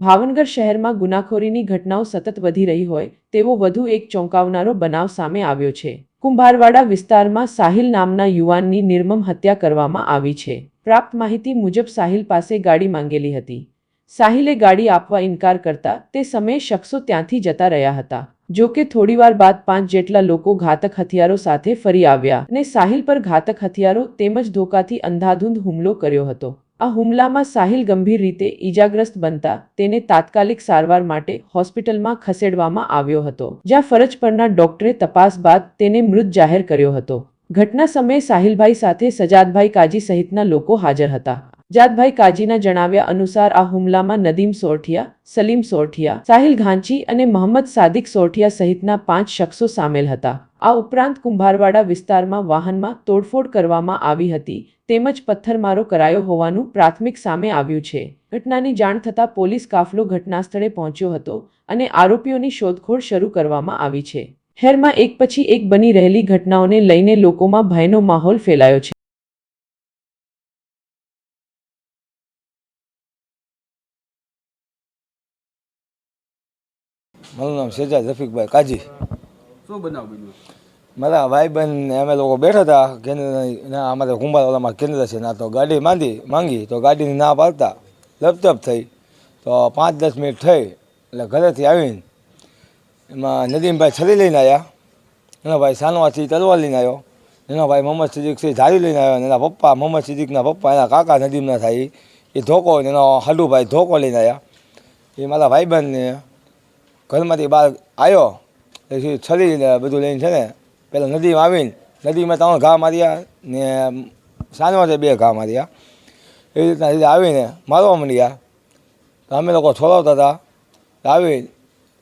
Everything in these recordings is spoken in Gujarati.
ભાવનગર શહેરમાં ગુનાખોરીની ઘટનાઓ સતત વધી રહી હોય તેવો વધુ એક ચોંકાવનારો બનાવ સામે આવ્યો છે. કુંભારવાડા વિસ્તારમાં સાહિલ નામના યુવાનની નિર્મમ હત્યા કરવામાં આવી છે. પ્રાપ્ત માહિતી મુજબ સાહિલ પાસે ગાડી માંગેલી હતી. સાહિલે ગાડી આપવા ઇનકાર કરતા તે સમયે શખ્સો ત્યાંથી જતા રહ્યા હતા. જો કે થોડીવાર બાદ પાંચ જેટલા લોકો ઘાતક હથિયારો સાથે ફરી આવ્યા અને સાહિલ પર ઘાતક હથિયારો તેમજ ધોકાથી અંધાધૂંધ હુમલો કર્યો હતો. આ હુમલામાં સાહિલ ગંભીર રીતે ઈજાગ્રસ્ત બનતા તેને તાત્કાલિક સારવાર માટે હોસ્પિટલમાં ખસેડવામાં આવ્યો હતો, જ્યાં ફરજ પરના ડોક્ટરે તપાસ બાદ તેને મૃત જાહેર કર્યો હતો. ઘટના સમયે સાહિલભાઈ સાથે સજાદભાઈ કાજી સહિતના લોકો હાજર હતા. જાદભાઈ કાજીના જણાવ્યા અનુસાર આ હુમલામાં નદીમ સોરઠિયા, સલીમ સોરઠિયા, સાહિલ ઘાંચી અને મોહમ્મદ સાદિક સોરઠિયા સહિતના પાંચ શખ્સો સામેલ હતા. આ ઉપરાંત કુંભારવાડા વિસ્તારમાં વાહનમાં તોડફોડ કરવામાં આવી હતી તેમજ પથ્થરમારો કરાયો હોવાનું પ્રાથમિક સામે આવ્યું છે. ઘટનાની જાણ થતાં પોલીસ કાફલો ઘટના સ્થળે પહોંચ્યો હતો અને આરોપીઓની શોધખોળ શરૂ કરવામાં આવી છે. શહેરમાં એક પછી એક બની રહેલી ઘટનાઓને લઈને લોકોમાં ભયનો માહોલ ફેલાયો છે. મારું નામ શેજા રફીકભાઈ કાજી. શું બનાવ બન્યું? મારા ભાઈબંધ અમે લોકો બેઠા હતા કેન્દ્ર ના અમારે કુંભારવાડામાં કેન્દ્ર છે, ના તો ગાડી માંદી માંગી તો ગાડીની ના પાડતા લપતપ થઈ. તો પાંચ દસ મિનિટ થઈ, એટલે ઘરેથી આવીને એમાં નદીમભાઈ છરી લઈને આવ્યા એનો ભાઈ સાનવાથી તલવાર લઈને આવ્યો. એનો ભાઈ મોહમ્મદ સિદ્દીકથી ધારી લઈને આવ્યો. એના પપ્પા, મોહમ્મદ સિદ્દીકના પપ્પા, એના કાકા નદીમના થાય. એ ધોકો, એનો હાડુભાઈ ધોકો લઈને આવ્યા એ મારા ભાઈબંધને ઘરમાંથી બહાર આવ્યો. પછી છરી બધું લઈને છે ને પેલા નદીમાં આવીને નદીમાં ત્રણ ઘા માર્યા ને સાંજમાં બે ઘા માર્યા. એવી રીતના રીતે આવીને મારવા માંડ્યા. તો અમે લોકો છોડાવતા હતા. આવી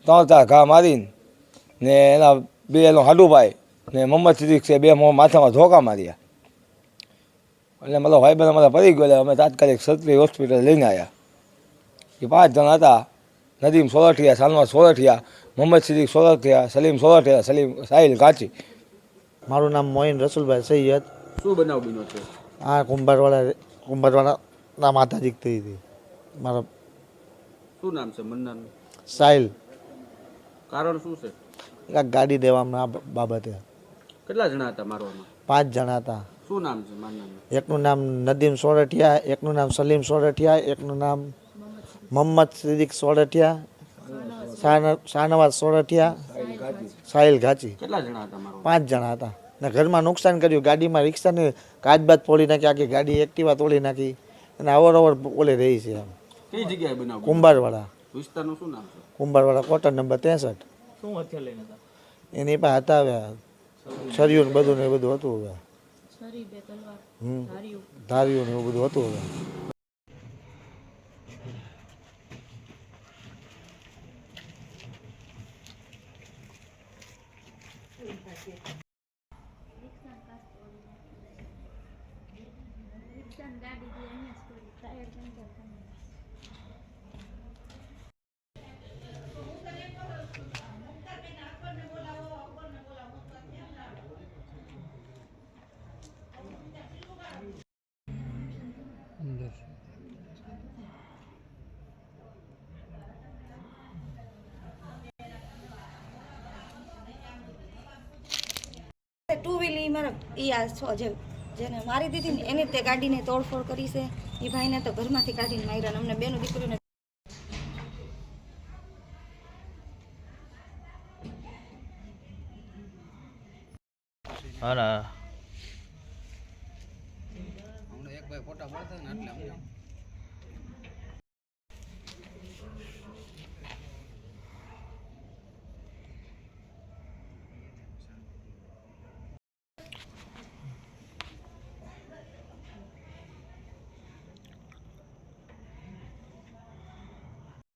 ત્રણ ચાર ઘા મારીને ને એના બે એનો હાડુભાઈ ને મોહમ્મદ સિદ્દીક છે બે માથામાં ધોકા માર્યા. એટલે મારો ભાઈ બહેન અમારા પડી ગયો અમે તાત્કાલિક સત્રી હોસ્પિટલ લઈને આવ્યા એ પાંચ જણ હતા. નદીમ સોલઠિયા સાલમાં સોલઠિયા, મોહમ્મદ સિદ્દીક સોલઠિયા, સલીમ સોલઠિયા, સલીમ સાહિલ કાચી મારું નામ મોઇન રસુલભાઈ સૈયદ. શું બનાવ બન્યો છે? આ કુંભારવાળા કુંભારવાડાના માતાજી થઈ હતી. મારા શું નામ છે? મન્નાનું સાહિલ. કારણ શું છે? આ ગાડી દેવામાં બાબતે. કેટલા જણા હતા મારવામાં પાંચ જણા હતા. શું નામ છે મારનારનું એકનું નામ નદીમ સોરઠિયા એકનું નામ સલીમ સોરઠિયા એકનું નામ મોહમ્મદ સિદ્દીક સોરઠિયા શાહનવાઝ સોરઠિયા સાહિલ ઘાચી. કેટલા જણા હતા પાંચ જણા હતા. ને ઘરમાં નુકસાન કર્યું. ગાડીમાં રિક્ષાને કાચબાજ તોડી નાખી આખી ગાડી એક્ટિવા તોડી નાખી. અને અવર અવર ઓલે રહી છે એમ. કઈ જગ્યાએ બનાવ બન્યો? કુંભારવાડા. વિસ્તારનું શું નામ છે? કુંભારવાડા કોટન નંબર ત્રેસઠ. એની પાસે હતા હવે સરિયું ને બધું ને એ બધું હતું હવે. હમ. ધાર્યું ને એવું બધું હતું હવે. શકીએ ગાડી ટુ વ્હીલ મારા એ આ છો જે જેને મારી દીધી ને એને તે ગાડીને તોડફોડ કરી છે. એ ભાઈને તો ઘરમાંથી કાઢીને માર્યા ને અમને બેનું દીકરીને હા એક ભાઈ ફોટા પડતા ને એટલે